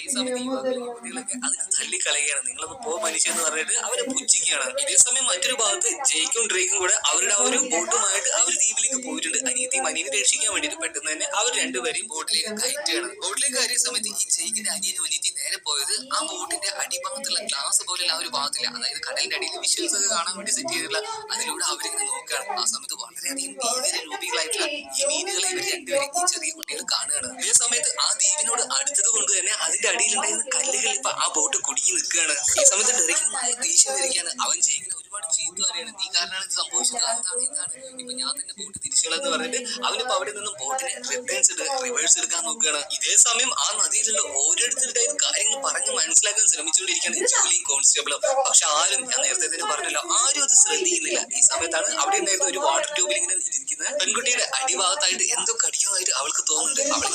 ഈ സമയത്ത് യുവാക്കളും കുട്ടികളൊക്കെ അത് തള്ളിക്കളയുകയാണ്. നിങ്ങളൊക്കെ പോ മനുഷ്യ എന്ന് പറഞ്ഞിട്ട് അവരെ പുച്ഛിക്കുകയാണ്. ഇതേ സമയം മറ്റൊരു ഭാഗത്ത് ജയിക്കും ഡ്രേക്കും കൂടെ അവരുടെ ആ ഒരു ബോട്ടുമായിട്ട് അവർ ദ്വീപിലേക്ക് പോയിട്ടുണ്ട്. അനിയത്തി മനീനെ രക്ഷിക്കാൻ വേണ്ടിയിട്ട് പെട്ടെന്ന് തന്നെ അവർ രണ്ടുപേരെയും ബോട്ടിലേക്ക് കയറ്റുകയാണ്. ബോട്ടിലേക്ക് കയറിയ സമയത്ത് ഈ ജയിക്കിന്റെ അനിയനും അനിയത്തി നേരെ പോയത് ആ ബോട്ടിന്റെ അടിഭാഗത്തുള്ള ഗ്ലാസ് പോലെയുള്ള ആ ഒരു ഭാഗത്തില്ല. അതായത് കടലിന്റെ അടിയിൽ വിഷ്വൽസ് ഒക്കെ കാണാൻ വേണ്ടി സെറ്റ് ചെയ്തിട്ടുള്ള അതിലൂടെ അവരിങ്ങനെ നോക്കുകയാണ്. ആ സമയത്ത് വളരെയധികം ഭീകര രൂപികളായിട്ടുള്ള ഈ മീനുകളെ ഇവർ രണ്ടുപേരും ഈ ചെറിയ കുട്ടികൾ കാണുകയാണ്. ഈ സമയത്ത് ആ ദ്വീപിനോട് അടുത്തത് കൊണ്ട് തന്നെ അതിന്റെ അടിയിലുണ്ടായിരുന്ന കല്ലുകൾ ഇപ്പൊ ആ ബോട്ട് കുടുങ്ങി നിൽക്കുകയാണ്. ഈ സമയത്ത് ഡെറിക്ക് ദേഷ്യം വരികയാണ് അവൻ ചെയ്യുന്ന ഒരുപാട് ചീത്ത പറയാണ്. നീ കാരണമാണ് ഇത് സംഭവിച്ചത്. അതാണ് ഇതാണ്. ഇപ്പൊ ഞാൻ തന്നെ ബോട്ട് തിരിച്ചുകളെന്ന് പറഞ്ഞിട്ട് അവനിപ്പോ അവിടെ നിന്നും ബോട്ടിനെ റിട്ടേൺസ് റിവേഴ്സ് എടുക്കാൻ നോക്കുകയാണ്. ഇതേ സമയം ആ നദിയിലുള്ള ഓരോരുത്തരുടെ കാര്യങ്ങൾ പറഞ്ഞ് മനസ്സിലാക്കാൻ ശ്രമിച്ചുകൊണ്ടിരിക്കുകയാണ് ജോലി കോൺസ്റ്റബിളും പക്ഷെ ആരും ഞാൻ നേരത്തെ തന്നെ പറഞ്ഞല്ലോ ആരും അത് ശ്രദ്ധിക്കുന്നില്ല. ഈ സമയത്താണ് അവിടെ ഉണ്ടായിരുന്ന ഒരു വാട്ടർ ട്യൂബിൽ ഇങ്ങനെ ഇരിക്കുന്ന പെൺകുട്ടിയുടെ അടിഭാഗത്തായിട്ട് എന്തോ കടിക്കുന്നതായിട്ട് അവൾക്ക് തോന്നുന്നുണ്ട്. അവൾ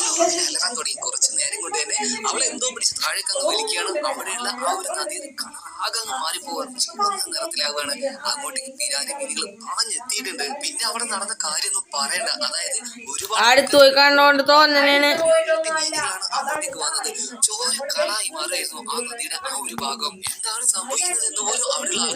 അലറാൻ തുടങ്ങി. കുറച്ച് നേരം കൊണ്ട് തന്നെ അവൾ എന്തോ പിടിച്ച് താഴേക്ക് അങ്ങ് വലിക്കുകയാണ്. അവിടെയുള്ള ആ ഒരു നദി അങ്ങ് മാറിപ്പോവാണ്. ചുവന്ന നിറത്തിലാവുകയാണ്. അങ്ങോട്ടേക്ക് പിരാനി മീനുകൾ പാഞ്ഞെത്തിയിട്ടുണ്ട് പിന്നെ അവിടെ നടന്ന കാര്യമൊന്നും പറയണ്ട. അതായത് ഒരുപാട് അടുത്ത് പോയി കണ്ടോണ്ട് തോന്നണേണ് അങ്ങോട്ടേക്ക് വന്നത്. ചോര കളായി മാറിയായിരുന്നു ആ നദിയുടെ ആ ഒരു ഭാഗം. എന്താണ് സംഭവിക്കുന്നത് എന്ന് പോലും അവിടെയുള്ള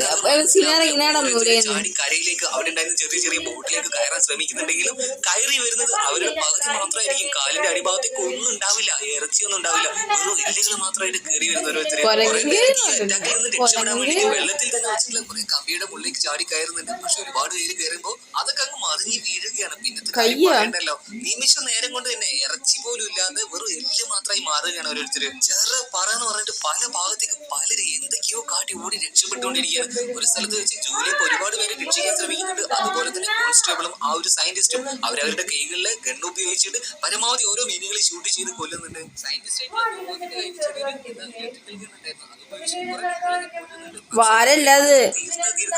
ചാടി കരയിലേക്ക് അവിടെ ഉണ്ടായിരുന്ന ചെറിയ ചെറിയ ബോട്ടിലേക്ക് കയറാൻ ശ്രമിക്കുന്നുണ്ടെങ്കിലും കയറി വരുന്നത് അവരുടെ പകുതി മാത്രമായിരിക്കും. കാലിന്റെ അടിഭാഗത്തേക്ക് ഒന്നും ഉണ്ടാവില്ല. ഇറച്ചിയൊന്നും ഉണ്ടാവില്ല. വെറും എല്ലുകൾ മാത്രമായിട്ട് കയറി വരുന്ന ഒരു അറ്റാക്കിൽ നിന്ന് രക്ഷപ്പെടാൻ വേണ്ടി വെള്ളത്തിൽ തന്നെ വെച്ചിട്ടുള്ള കുറെ കമ്പിയുടെ മുള്ളിലേക്ക് ചാടി കയറുന്നുണ്ട്. പക്ഷെ ഒരുപാട് പേര് കയറുമ്പോ അതൊക്കെ അങ്ങ് മറിഞ്ഞ് വീഴുകയാണ്. പിന്നത്തെ? നിമിഷ നേരം കൊണ്ട് തന്നെ ഇറച്ചി പോലും ഇല്ലാതെ വെറും എല്ല് മാത്രമായി മാറുകയാണ് ഓരോരുത്തര്. ചെറു പറ എന്ന് പറഞ്ഞിട്ട് പല ഭാഗത്തേക്ക് പലരും എന്തൊക്കെയോ കാട്ടി ഓടി രക്ഷപ്പെട്ടുകൊണ്ടിരിക്കുകയാണ്. ഒരു സ്ഥലത്ത് വെച്ച് ജോലി ഒരുപാട് പേര് രക്ഷിക്കാൻ ശ്രമിക്കുന്നുണ്ട്. അതുപോലെ തന്നെ കോൺസ്റ്റബിളും ആ ഒരു സയന്റിസ്റ്റും അവരവരുടെ കൈകളിലെ ഗൺ ഉപയോഗിച്ചിട്ട് പരമാവധി ഓരോ മീനുകളെ ഷൂട്ട് ചെയ്ത് കൊല്ലുന്നുണ്ട്. സയന്റിസ്റ്റ് വാരല്ല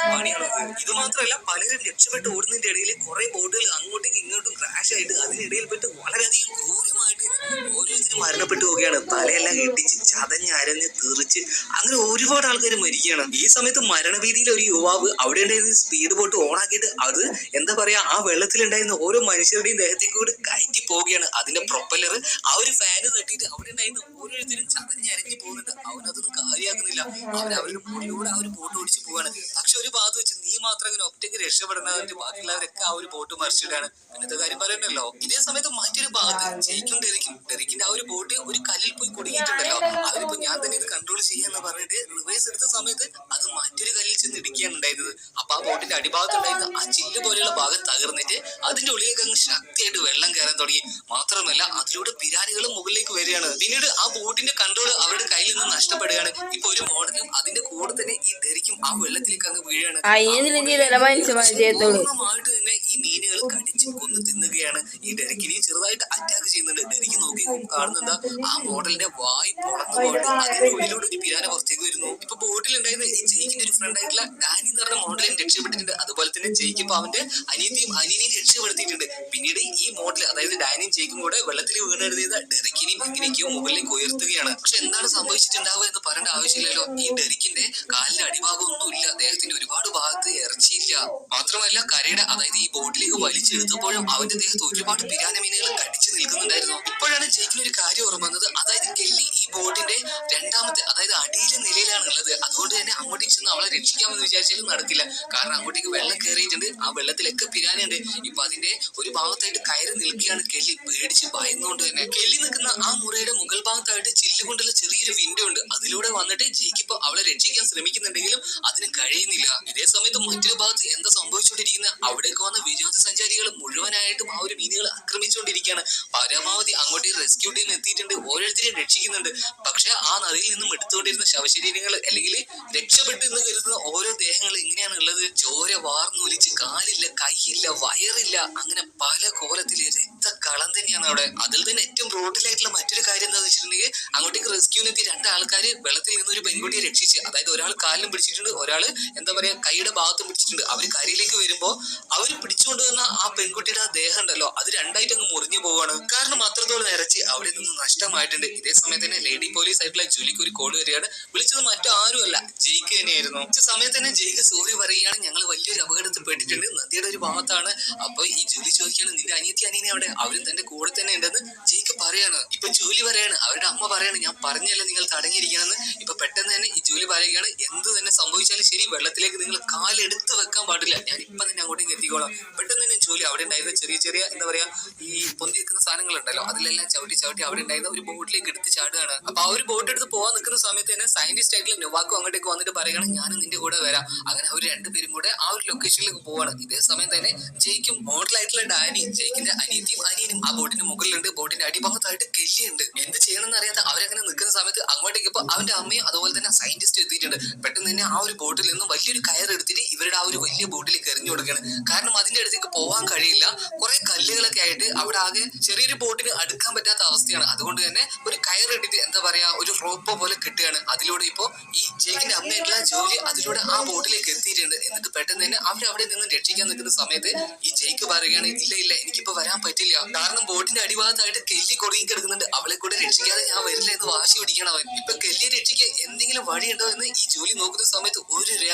പണിയാണത് ഇത് മാത്രമല്ല പലരും രക്ഷപ്പെട്ട് ഓടുന്നതിന്റെ ഇടയിൽ കുറെ ബോട്ടുകൾ അങ്ങോട്ടേക്കും ഇങ്ങോട്ടും ക്രാഷ് ആയിട്ട് അതിനിടയിൽ പെട്ട് വളരെയധികം ക്രൂരമായിട്ട് ഓരോരുത്തരും മരണപ്പെട്ടു പോവുകയാണ്. തലയെല്ലാം ഇടിച്ച് ചതഞ്ഞ് അരഞ്ഞ് തെറിച്ച് അങ്ങനെ ഒരുപാട് ആൾക്കാർ മരിക്കുകയാണ്. ഈ സമയത്ത് മരണഭീതിയിൽ ഒരു യുവാവ് അവിടെ ഉണ്ടായിരുന്ന സ്പീഡ് ബോട്ട് ഓണാക്കിയിട്ട് അത് എന്താ പറയാ ആ വെള്ളത്തിലുണ്ടായിരുന്ന ഓരോ മനുഷ്യരുടെയും ദേഹത്തേക്ക് കൂടി കയറ്റി പോവുകയാണ്. അതിന്റെ പ്രൊപ്പല്ലർ ആ ഒരു ഫാന് തട്ടിയിട്ട് അവിടെ ഉണ്ടായിരുന്ന ഓരോരുത്തരും ചതഞ്ഞ് അരഞ്ഞ് പോകുന്നുണ്ട്. അവനതൊന്നും കാര്യമാക്കുന്നില്ല. അവൻ അവരുടെ ബോട്ടിലൂടെ ആ ഒരു ബോട്ട് ഓടിച്ചു പോവാണ് പക്ഷെ ഒരു ഭാഗത്ത് വെച്ച് നീ മാത്രം അങ്ങനെ ഒറ്റയ്ക്ക് രക്ഷപ്പെടുന്നതിന്റെ ബാക്കിയുള്ളവരൊക്കെ ആ ഒരു ബോട്ട് മറിച്ചിടാണ് അങ്ങനത്തെ കാര്യം പറയണ്ടല്ലോ ഇതേ സമയത്ത് മറ്റൊരു ഭാഗത്ത് ജയിക്കും ഡെറിക്കും. ഡെറിക്കിന്റെ ആ ഒരു ബോട്ട് ഒരു കല്ലിൽ പോയി കുടുങ്ങിയിട്ടുണ്ടല്ലോ. അതിനിപ്പോ ഞാൻ തന്നെ ഇത് കൺട്രോൾ ചെയ്യാന്ന് പറഞ്ഞിട്ട് റിവേഴ്സ് എടുത്ത സമയത്ത് അത് മറ്റൊരു കല്ലിൽ ചെന്ന് ഇടിക്കുകയാണ് ഉണ്ടായിരുന്നത് അപ്പൊ ആ ബോട്ടിന്റെ അടിഭാഗത്ത് ഉണ്ടായിരുന്ന ആ ചില്ല് പോലെയുള്ള ഭാഗം തകർന്നിട്ട് അതിന്റെ ഉള്ളിലേക്ക് അങ്ങ് ശക്തിയായിട്ട് വെള്ളം കയറാൻ തുടങ്ങി. മാത്രമല്ല അതിലൂടെ പിരാനികളും മുകളിലേക്ക് വരികയാണ്. പിന്നീട് ആ ബോട്ടിന്റെ കൺട്രോൾ അവരുടെ കയ്യിൽ നിന്ന് നഷ്ടപ്പെടുകയാണ്. ഇപ്പൊ ഒരു മോഡലും അതിന്റെ കൂടെ തന്നെ ഈ ധരിക്കും ആ വെള്ളത്തിലേക്ക് അങ്ങ് വീഴാണ് പൂർണമായിട്ട് തന്നെ ഈ മീനുകൾ കടിച്ച് കൊന്ന് തിന്നുകയാണ്. ഈ ഡെരക്കിനെയും ചെറുതായിട്ട് അറ്റാക്ക് കാണുന്നെന്താ ആ മോഡലിന്റെ വായി പോയിട്ട് അതിന്റെ ഉള്ളിലൂടെ ഒരു പിരാന പുറത്തേക്ക് ഇപ്പൊ ബോട്ടിൽ ഉണ്ടായിരുന്ന ജയിക്കിന്റെ ഒരു ഫ്രണ്ട് ആയിട്ടുള്ള ഡാനി എന്ന് പറഞ്ഞ മോഡലിനെ രക്ഷപ്പെട്ടിട്ടുണ്ട്. അതുപോലെ തന്നെ ജയിക്കും അവന്റെ അനിയത്തിയും അനിയനെയും രക്ഷപ്പെടുത്തിയിട്ടുണ്ട്. പിന്നീട് ഈ മോഡൽ അതായത് ഡാനിയും ജയിക്കും കൂടെ വെള്ളത്തിൽ വീണെഴുതിയത് ഡെറിക്കിനെയും എങ്ങനെയൊക്കെയോ മുകളിലേക്ക് ഉയർത്തുകയാണ്. പക്ഷെ എന്താണ് സംഭവിച്ചിട്ടുണ്ടാവുക എന്ന് പറയേണ്ട ആവശ്യമില്ലല്ലോ. ഈ ഡെറിക്കിന്റെ കാലിന്റെ അടിഭാഗം ഒന്നും ഇല്ല അദ്ദേഹത്തിന്റെ ഒരുപാട് ഭാഗത്ത് ഇറച്ചിയില്ല. മാത്രമല്ല കരയുടെ അതായത് ഈ ബോട്ടിലേക്ക് വലിച്ചെടുത്തപ്പോഴും അവന്റെ ദേഹത്ത് ഒരുപാട് പിരാന മീനുകൾ കടിച്ചു നിൽക്കുന്നുണ്ടായിരുന്നു. ഇപ്പോഴാണ് ജയിക്കുന്ന ഒരു കാര്യം ഓർമ്മ വന്നത്. അതായത് കെല്ലി ഈ ബോട്ടിന്റെ അങ്ങോട്ടേക്ക് ചെന്ന് അവളെ രക്ഷിക്കാമെന്ന് വിചാരിച്ചാലും നടക്കില്ല. കാരണം അങ്ങോട്ടേക്ക് വെള്ളം കയറിയിട്ടുണ്ട് ആ വെള്ളത്തിലൊക്കെ പിരാനുണ്ട് ഇപ്പൊ അതിന്റെ ഒരു ഭാഗത്തായിട്ട് കയറി നിൽക്കുകയാണ് കെല്ലി. പേടിച്ച് ഭയന്നുകൊണ്ട് തന്നെ. കെല്ലി നിൽക്കുന്ന ആ മുറിയുടെ മുകൾ ഭാഗത്തായിട്ട് ചില്ലുകൊണ്ടുള്ള ചെറിയൊരു വിൻഡോ ഉണ്ട്. അതിലൂടെ വന്നിട്ട് ജയിക്ക് അവളെ രക്ഷിക്കാൻ ശ്രമിക്കുന്നുണ്ടെങ്കിലും അതിന് കഴിയുന്നില്ല. ഇതേ സമയത്ത് മറ്റൊരു ഭാഗത്ത് എന്താ സംഭവിച്ചുകൊണ്ടിരിക്കുന്ന അവിടേക്ക് വന്ന വിനോദസഞ്ചാരികൾ മുഴുവനായിട്ടും ആ ഒരു മീനുകൾ ആക്രമിച്ചുകൊണ്ടിരിക്കുകയാണ്. പരമാവധി അങ്ങോട്ട് റെസ്ക്യൂ ടീം എത്തിയിട്ടുണ്ട്. ഓരോരുത്തരെയും രക്ഷിക്കുന്നുണ്ട്. പക്ഷെ ആ നദിയിൽ നിന്നും എടുത്തുകൊണ്ടിരുന്ന ശവശരീരങ്ങൾ അല്ലെങ്കിൽ രക്ഷപ്പെട്ടു എന്ന് കരുതുന്ന ഓരോ ദേഹങ്ങൾ എങ്ങനെയാണ് ഉള്ളത് ചോര വാർന്നൊലിച്ച് കാലില്ല കൈയില്ല വയറില്ല. അങ്ങനെ പല കോലത്തിൽ രക്തക്കളം തന്നെയാണ് അവിടെ. അതിൽ തന്നെ ഏറ്റവും ബ്രൂട്ടലായിട്ടുള്ള മറ്റൊരു കാര്യം എന്താണെന്ന് വെച്ചിട്ടുണ്ടെങ്കിൽ അങ്ങോട്ടേക്ക് റെസ്ക്യൂവിനെത്തി രണ്ട് ആൾക്കാർ വെള്ളത്തിൽ നിന്ന് ഒരു പെൺകുട്ടിയെ രക്ഷിച്ച് അതായത് ഒരാൾ കാലിലും പിടിച്ചിട്ടുണ്ട് ഒരാൾ എന്താ പറയാ കൈയുടെ ഭാഗത്തും പിടിച്ചിട്ടുണ്ട്. അവർ കരയിലേക്ക് വരുമ്പോ അവർ പിടിച്ചുകൊണ്ട് വന്ന ആ പെൺകുട്ടിയുടെ ആ ദേഹം ഉണ്ടല്ലോ അത് രണ്ടായിട്ട് അങ്ങ് മുറിഞ്ഞു പോവാണ്. കാരണം അത്രത്തോളം നിറച്ച് അവിടെ നിന്ന് നഷ്ടമായിട്ടുണ്ട്. ഇതേ സമയത്ത് തന്നെ ലേഡി പോലീസ് ആയിട്ടുള്ള ജോലിക്ക് ഒരു കോൾ വരികയാണ്. വിളിച്ചത് മറ്റാരുമല്ല ജയിക്ക് തന്നെയായിരുന്നു സമയത്ത് തന്നെ ജയിക്ക് സോറി പറയുകയാണ്. ഞങ്ങൾ വലിയൊരു അപകടത്തിൽ പെട്ടിട്ടുണ്ട്. നദിയുടെ ഒരു ഭാഗത്താണ്. അപ്പൊ ഈ ജൂലി ചോദിക്കാണ് നിന്റെ അനിയത്തി അനിയനെ അവിടെ? അവരും തന്റെ കൂടെ തന്നെ ഉണ്ടെന്ന് ജയിക്ക് പറയാണ്. ഇപ്പൊ ജൂലി പറയാണ്. അവരുടെ അമ്മ പറയാണ് ഞാൻ പറഞ്ഞല്ല നിങ്ങൾ തടങ്ങിയിരിക്കണമെന്ന് ഇപ്പൊ പെട്ടെന്ന് തന്നെ ഈ ജൂലി പറയുകയാണ് എന്ത് തന്നെ സംഭവിച്ചാലും ശരി വെള്ളത്തിലേക്ക് നിങ്ങൾ കാലെടുത്ത് വെക്കാൻ പാടില്ല. ഞാൻ ഇപ്പൊ തന്നെ അങ്ങോട്ടേക്ക് എത്തിക്കോളാം. പെട്ടെന്ന് തന്നെ ജൂലി അവിടെ ഉണ്ടായിരുന്ന ചെറിയ ചെറിയ എന്താ പറയാ ഈ പൊന്തി നിൽക്കുന്ന സാധനങ്ങൾ ഉണ്ടല്ലോ അതിലെല്ലാം ചവിട്ടി ചവിട്ടി അവിടെ ഉണ്ടായിരുന്ന ഒരു ബോട്ടിലേക്ക് എടുത്ത് ചാടുകയാണ്. അപ്പൊ ആ ഒരു ബോട്ട് എടുത്ത് പോകാൻ നിൽക്കുന്ന സമയത്ത് തന്നെ സയന്റിസ്റ്റ് ആയിട്ടുള്ള നൊവാക്കും അങ്ങോട്ടേക്ക് വന്നിട്ട് പറയുകയാണ് ഞാൻ നിന്റെ കൂടെ വരാം. അങ്ങനെ അവർ രണ്ടുപേരും കൂടെ ആ ഒരു ലൊക്കേഷനിലേക്ക് പോവാണ്. ഇതേ സമയം തന്നെ ജയിക്കും. മോഡലായിട്ടുള്ള ഡാനി ജയിക്കിന്റെ അനിയത്തിയും അനിയനും ആ ബോട്ടിന്റെ മുകളിലുണ്ട്. ബോട്ടിന്റെ അടിഭാഗത്തായിട്ട് കെല്ലിയുണ്ട്. എന്ത് ചെയ്യണമെന്ന് അറിയാതെ അവരങ്ങനെ നിൽക്കുന്ന സമയത്ത് അങ്ങോട്ടേക്ക് ഇപ്പൊ അവന്റെ അമ്മയും അതുപോലെ തന്നെ സയന്റിസ്റ്റ് എത്തിയിട്ടുണ്ട്. പെട്ടെന്ന് തന്നെ ആ ഒരു ബോട്ടിൽ നിന്നും വലിയൊരു കയർ എടുത്തിട്ട് ഇവരുടെ ആ ഒരു വലിയ ബോട്ടിലേക്ക് എറിഞ്ഞു കൊടുക്കുകയാണ്. കാരണം അതിന്റെ അടുത്തേക്ക് പോകാൻ കഴിയില്ല. കുറെ കല്ലുകളൊക്കെ ആയിട്ട് അവിടെ ആകെ ചെറിയൊരു ബോട്ടിന് അടുക്കാൻ പറ്റാത്ത അവസ്ഥയാണ്. അതുകൊണ്ട് തന്നെ ഒരു കയർ ഇട്ടിട്ട് എന്താ പറയാ ഒരു റോപ്പ് പോലെ കിട്ടുകയാണ്. അതിലൂടെ ഇപ്പോ ഈ ജേക്കിന്റെ അമ്മയായിട്ടുള്ള ജോലി അതിലൂടെ ആ ബോട്ടിലേക്ക് എത്തിയിട്ടുണ്ട്. എന്നിട്ട് പെട്ടെന്ന് തന്നെ അവർ അവിടെ നിന്ന് രക്ഷിക്കാൻ നിൽക്കുന്ന സമയത്ത് ഈ ജയ്ക്ക് പറയുകയാണ് ഇല്ല ഇല്ല എനിക്കിപ്പോ വരാൻ പറ്റില്ല. കാരണം ബോട്ടിന്റെ അടിഭാഗത്തായിട്ട് കെല്ലി കൊടുങ്ങി കിടക്കുന്നുണ്ട്. അവളെ കൂടെ രക്ഷിക്കാതെ ഞാൻ വരില്ല എന്ന് വാശി പിടിക്കണം അവൻ. ഇപ്പൊ കെല്ലിയെ രക്ഷിക്കാൻ എന്തെങ്കിലും വഴിയുണ്ടോ എന്ന് ഈ ജോലി നോക്കുന്ന സമയത്ത്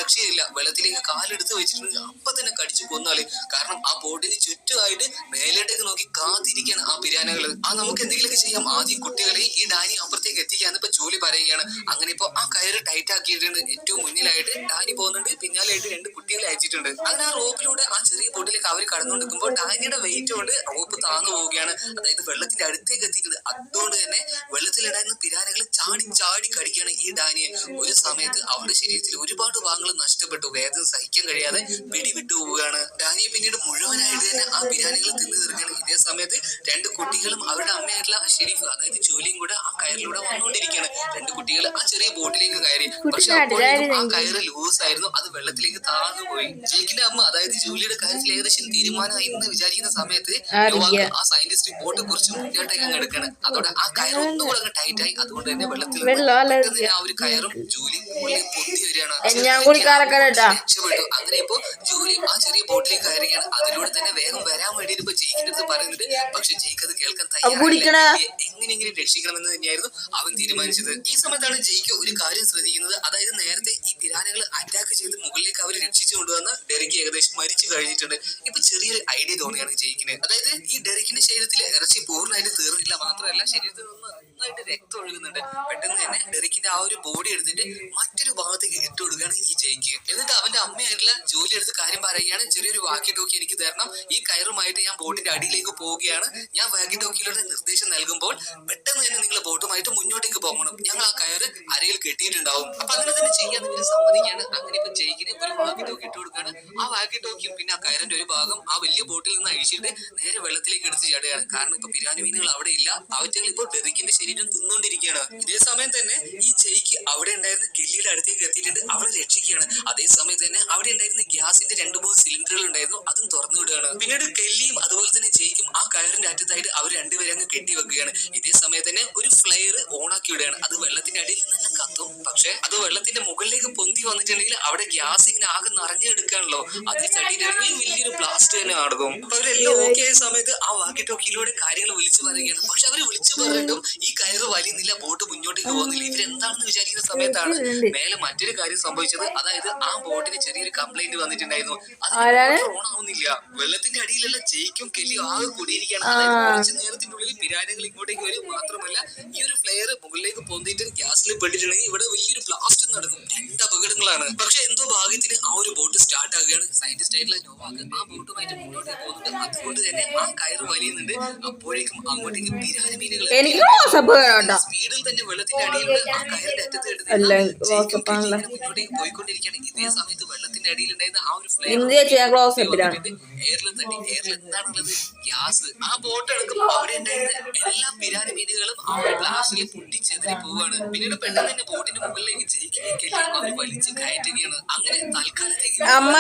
രക്ഷയില്ല. വെള്ളത്തിലേക്ക് കാലെടുത്ത് വെച്ചിട്ടുണ്ട് അപ്പൊ തന്നെ കടിച്ചു കൊന്നാൽ. കാരണം ആ ബോട്ടിന് ചുറ്റുമായിട്ട് മേലോട്ടേക്ക് നോക്കി കാത്തിരിക്കുകയാണ് ആ ബിരിയാനികൾ ആ നമുക്ക് എന്തെങ്കിലുമൊക്കെ ചെയ്യാം. ആദ്യം കുട്ടികളെ ഈ ഡാനി അപ്പുറത്തേക്ക് എത്തിക്കാന്ന് ഇപ്പൊ ജോലി പറയുകയാണ്. അങ്ങനെ ഇപ്പൊ ആ കയറ് ടൈറ്റ് ആക്കിയിട്ടുണ്ട്. ഏറ്റവും മുന്നിലായിട്ട് ഡാനി പോകുന്നുണ്ട്. പിന്നാലെയായിട്ട് രണ്ട് കുട്ടികളെ അയച്ചിട്ടുണ്ട്. അങ്ങനെ ആ റോപ്പിലൂടെ ആ ചെറിയ ബോട്ടിലേക്ക് അവർ കൊടുക്കുമ്പോൾ ഡാനിയുടെ വെയിറ്റ് കൊണ്ട് റോപ്പ് താന്നു പോവുകയാണ്. അതായത് വെള്ളത്തിന്റെ അടുത്തേക്ക് എത്തിയിട്ടുണ്ട്. അതുകൊണ്ട് തന്നെ വെള്ളത്തിലുണ്ടായിരുന്ന പിരാനകൾ ചാടി ചാടി കടിക്കുകയാണ് ഈ ഡാനിയെ. ഒരു സമയത്ത് അവരുടെ ശരീരത്തിൽ ഒരുപാട് ഭാഗങ്ങൾ നഷ്ടപ്പെട്ടു. വേദന സഹിക്കാൻ കഴിയാതെ പിടിവിട്ടു പോവുകയാണ്. ഡാനിയെ പിന്നീട് മുഴുവനായിട്ട് തന്നെ ആ ബിരിയാണികൾ തിന്നു തീർക്കുകയാണ്. ഇതേ സമയത്ത് രണ്ട് കുട്ടികളും അവരുടെ അമ്മയായിട്ടുള്ള ഷെരീഫ് അതായത് ജോലിയും കൂടെ ആ കയറിലൂടെ വന്നുകൊണ്ടിരിക്കുകയാണ്. രണ്ട് കുട്ടികൾ ആ ചെറിയ ബോട്ടിലേക്ക് കയറി. പക്ഷെ അപ്പോഴേക്കും ആ കയറ് ലൂസ് ആയിരുന്നു അത് വെള്ളത്തിലേക്ക് താഴ്ന്നു പോയി. ജേക്കിന്റെ അമ്മ അതായത് ജോലിയുടെ കാര്യത്തിൽ ഏകദേശം തീരുമാനമായി എന്ന് വിചാരിക്കുന്ന സമയത്ത് ആ സയന്റിസ്റ്റ് ബോട്ട് കുറച്ച് മുന്നോട്ടേക്ക് അങ്ങ് എടുക്കാണ് അതോടെ ആ കയർ ഒന്നുകൂടെ അങ്ങ് ടൈറ്റ് ആയി. അതുകൊണ്ട് തന്നെ വെള്ളത്തിൽ ആ ഒരു കയറും ജോലി പൊന്തി വരികയാണ്. കറക്കണട്ടാ രക്ഷപ്പെട്ടു. അങ്ങനെ ഇപ്പോ ജോലി ആ ചെറിയ ബോട്ടിലേക്ക് കയറുകയാണ്. അതിലൂടെ തന്നെ വേഗം വരാൻ വേണ്ടിയിട്ട് ഇപ്പൊ ജയിക്കിന്റെ അടുത്ത് പറയുന്നുണ്ട്. പക്ഷെ ജയിക്ക് അത് കേൾക്കാൻ തയ്യാറായില്ല എങ്ങനെയെങ്കിലും രക്ഷിക്കണമെന്ന് തന്നെയായിരുന്നു അവൻ തീരുമാനിച്ചത്. ഈ സമയത്താണ് ജയിക്ക് ഒരു കാര്യം ശ്രദ്ധിക്കുന്നത്. അതായത് നേരത്തെ ഈ പിരാനകൾ അറ്റാക്ക് ചെയ്ത് മുകളിലേക്ക് അവർ രക്ഷിച്ചു കൊണ്ടുവന്ന ഡെറിക്ക് ഏകദേശം മരിച്ചു കഴിഞ്ഞിട്ടുണ്ട്. ഇപ്പൊ ചെറിയൊരു ഐഡിയ തോന്നിയാണ് ജയിക്കിന്. അതായത് ഈ ഡെറിക്കിന്റെ ശരീരത്തിൽ ഇറച്ചി പൂർണമായിട്ട് തീർന്നില്ല മാത്രമല്ല ശരീരത്തിൽ നിന്ന് നന്നായിട്ട് രക്തം ഒഴുകുന്നുണ്ട്. പെട്ടെന്ന് തന്നെ ഡെറിക്കിന്റെ ആ ഒരു ബോഡി എടുത്തിട്ട് മറ്റൊരു ഭാഗത്തേക്ക് ഇട്ട് കൊടുക്കുകയാണ് ഈ ജയിക്ക്. എന്നിട്ട് അവന്റെ അമ്മയായിട്ടുള്ള ജോലി എടുത്ത് കാര്യം പറയുകയാണ്. ചെറിയൊരു വാക്കി ടോക്കി എനിക്ക് തരണം. ഈ കയറുമായിട്ട് ഞാൻ ബോട്ടിന്റെ അടിയിലേക്ക് പോവുകയാണ്. ഞാൻ വാക്കി ടോക്കിയിലൂടെ നിർദ്ദേശം നൽകുമ്പോൾ പെട്ടെന്ന് തന്നെ നിങ്ങൾ ബോട്ടുമായിട്ട് മുന്നോട്ടേക്ക് പോകണം. ഞങ്ങൾ ആ കയറ് അരയിൽ കെട്ടിയിട്ടുണ്ടാവും. അപ്പൊ അങ്ങനെ തന്നെ ചെയ്യാൻ നിങ്ങൾ സമ്മതിക്കാണ് അങ്ങനെ ഇപ്പൊ ജയിക്കിന് ഒരു വാക്കി ടോക്കി ഇട്ട് കൊടുക്കുകയാണ്. ആ വാക്കി ടോക്കിയും പിന്നെ ആ കയറിന്റെ ഒരു ഭാഗം ആ വലിയ ബോട്ടിൽ നിന്ന് അഴിച്ചിട്ട് നേരെ വെള്ളത്തിലേക്ക് എടുത്ത് ചാടുകയാണ്. കാരണം ഇപ്പൊ പിരാനി മീനുകൾ അവിടെ ഇല്ല. അവറ്റകൾ ഇപ്പോൾ ഡെറിക്കിന്റെ ശരീരം തിന്നുകൊണ്ടിരിക്കുകയാണ് ഇതേ സമയം തന്നെ ഈ ജയിക്ക് അവിടെ ഉണ്ടായിരുന്ന കെല്ലിയുടെ അടുത്തേക്ക് എത്തിയിട്ടുണ്ട്. അവളെ രക്ഷിക്കുകയാണ്. അതേ സമയത്ത് തന്നെ അവിടെ ഉണ്ടായിരുന്ന ഗ്യാസിന്റെ രണ്ട് മൂന്ന് സിലിണ്ടറുകൾ ഉണ്ടായിരുന്നു. അതും തുറന്നു വിടുകയാണ്. പിന്നീട് കെല്ലിയും അതുപോലെ തന്നെ ജയിക്കും ആ കയറിന്റെ അറ്റത്തായിട്ട് അവർ രണ്ടുപേരെ അങ്ങ് കെട്ടി വെക്കുകയാണ്. ഇതേ സമയത്ത് തന്നെ ഒരു ഫ്ലെയർ ഓൺ ആക്കി വിടുകയാണ്. അത് വെള്ളത്തിന്റെ അടിയിൽ നിന്ന് കത്തും. പക്ഷെ അത് വെള്ളത്തിന്റെ മുകളിലേക്ക് പൊന്തി വന്നിട്ടുണ്ടെങ്കിൽ അവിടെ ഗ്യാസ് ഇങ്ങനെ ആകെ നിറഞ്ഞെടുക്കാണല്ലോ അതിൽ തട്ടിയിട്ടുണ്ടെങ്കിൽ വലിയൊരു ബ്ലാസ്റ്റ് തന്നെ നടക്കും അവരെല്ലാം ഓക്കെ ആയ സമയത്ത് ആ വാക്കി ടോക്കിയിലൂടെ കാര്യങ്ങൾ വിളിച്ചു പറയുകയാണ്. പക്ഷെ അവർ വിളിച്ചു പറഞ്ഞിട്ടും ഈ കയറ് വലിയുന്നില്ല ബോട്ട് മുന്നോട്ടേക്ക് പോകുന്നില്ല. ഇവരെന്താണെന്ന് വിചാരിക്കുന്ന സമയത്താണ് മേലെ മറ്റൊരു കാര്യം സംഭവിച്ചത്. അതായത് ആ ബോട്ടിന് ചെറിയൊരു കംപ്ലൈന്റ് വന്നിട്ടുണ്ടായിരുന്നു. അത്? ഓൺ ആവുന്നില്ല വെള്ളത്തിന്റെ അടിയിലെല്ലാം ജയിക്കും കെല്ലിയും ആകെ കൂടിയിരിക്കുകയാണ്. അതായത് കുറച്ച് നേരത്തിന്റെ ഉള്ളിൽ പിരാനകൾ ഇങ്ങോട്ടേക്ക് വരും. മാത്രമല്ല ഈ ഒരു ഫ്ലെയർ മുകളിലേക്ക് പൊന്തിയിട്ട് ഗ്യാസിൽ പെട്ടിട്ടുണ്ടെങ്കിൽ ഇവിടെ വലിയൊരു ബ്ലാസ്റ്റ് നടക്കും. രണ്ട് അപകടങ്ങളാണ്. പക്ഷെ എന്തോ ഭാഗ്യത്തിന് ആ ഒരു ബോട്ട് സ്റ്റാർട്ട് ആകുകയാണ് സയന്റിസ്റ്റ് ആയിട്ടുള്ള നോവാക്ക് ആ ബോട്ടുമായിട്ട് മുന്നോട്ട് പോകുന്നുണ്ട്. അതുകൊണ്ട് തന്നെ ആ കയറ് വലിയുന്നുണ്ട്. അപ്പോഴേക്കും അങ്ങോട്ടേക്ക് പിരാന മീനുകൾ ആ കയറിന്റെ അല്ല, ഇന്ന് ചേച്ചി ഞാൻ ക്ലോസപ്പിലാണ് അമ്മ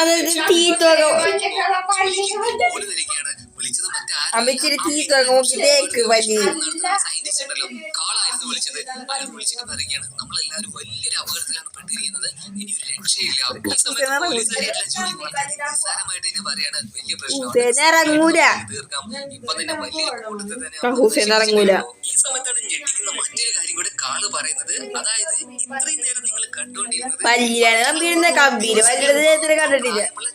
ബോൾ തരികയാണ് വിളിച്ചത് അമ്മ ഇച്ചിരി തീറ്റൊക്കെ നോക്കിട്ടേക്ക് വലിയ സയന്റിസ്റ്റ് ഉണ്ടല്ലോ കാളായിരുന്നു വിളിച്ചത്. അയാൾ വിളിച്ചിട്ട് പറയുകയാണ്. നമ്മളെല്ലാവരും വലിയൊരു അപകടത്തിലാണ് പെട്ടിരിക്കുന്നത് ഇനി രക്ഷയില്ല ഈ സമയത്താണ് ഞെട്ടിക്കുന്ന മറ്റൊരു കാര്യം കൂടെ കാൾ പറയുന്നത്. അതായത് ഇത്രയും നേരം നിങ്ങൾ കണ്ടുകൊണ്ടിരുന്നത്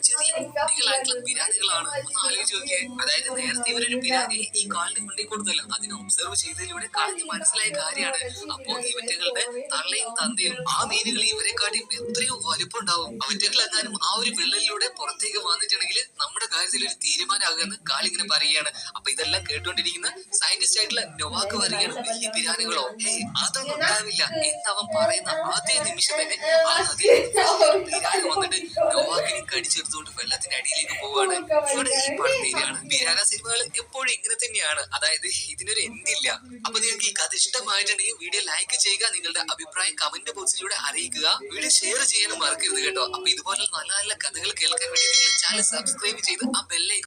ചെറിയ കുട്ടികളായിട്ടുള്ള പിരാനുകളാണ്. ഒന്ന് ആലോചിച്ച് നോക്കിയേ. അതായത് നേരത്തെ ഇവരൊരു പിരാനെ ഈ കാലിന് കൊണ്ടേ കൊടുത്തല്ലോ. അതിനെ ഒബ്സർവ് ചെയ്തതിലൂടെ കാലിന് മനസ്സിലായ കാര്യമാണ്. അപ്പോ ഇവറ്റകളുടെ തള്ളയും തന്തയും ആ മീനുകൾ ഇവരെക്കാട്ടിയും എത്രയോ വലുപ്പമുണ്ടാവും. അവറ്റകൾ എങ്ങാനും ആ ഒരു വിള്ളലിലൂടെ പുറത്തേക്ക് വന്നിട്ടുണ്ടെങ്കിൽ നമ്മുടെ കാര്യത്തിൽ ഒരു തീരുമാനമാകുമെന്ന് കാളിങ്ങനെ പറയുകയാണ്. അപ്പൊ ഇതെല്ലാം കേട്ടുകൊണ്ടിരിക്കുന്ന സയന്റിസ്റ്റ് ആയിട്ടുള്ള നൊവാക്ക് പറയുകയാണ് വലിയ പിരാനുകളോ അതൊന്നും ഉണ്ടാവില്ല എന്ന് അവൻ പറയുന്ന ആദ്യ നിമിഷം തന്നെ പിരാന വന്നിട്ട് നൊവാക്കിനെ കടിച്ചെടുത്തുകൊണ്ട് വെള്ളത്തിന്റെ അടിയിലേക്ക് പോവാണ് ഇവിടെ ഈ പടം തീരാണ് പിരാന സിനിമകൾ എപ്പോഴും ഇങ്ങനെ തന്നെയാണ്. അതായത് ഇതിനൊരു എന്തില്ല അപ്പൊ നിങ്ങൾക്ക് ഈ കഥ ഇഷ്ടമായിട്ടുണ്ടെങ്കിൽ വീഡിയോ ലൈക്ക് ചെയ്യുക നിങ്ങളുടെ അഭിപ്രായം കമന്റ് ബോക്സിലൂടെ അറിയിക്കുക. വീഡിയോ ഷെയർ ചെയ്യാനും മറക്കരുത് കേട്ടോ. അപ്പൊ ഇതുപോലെ നല്ല നല്ല കഥകൾ കേൾക്കാൻ വേണ്ടി നിങ്ങൾ ചാനൽ സബ്സ്ക്രൈബ് ചെയ്ത് ആ ബെല്ലൈക്കൺ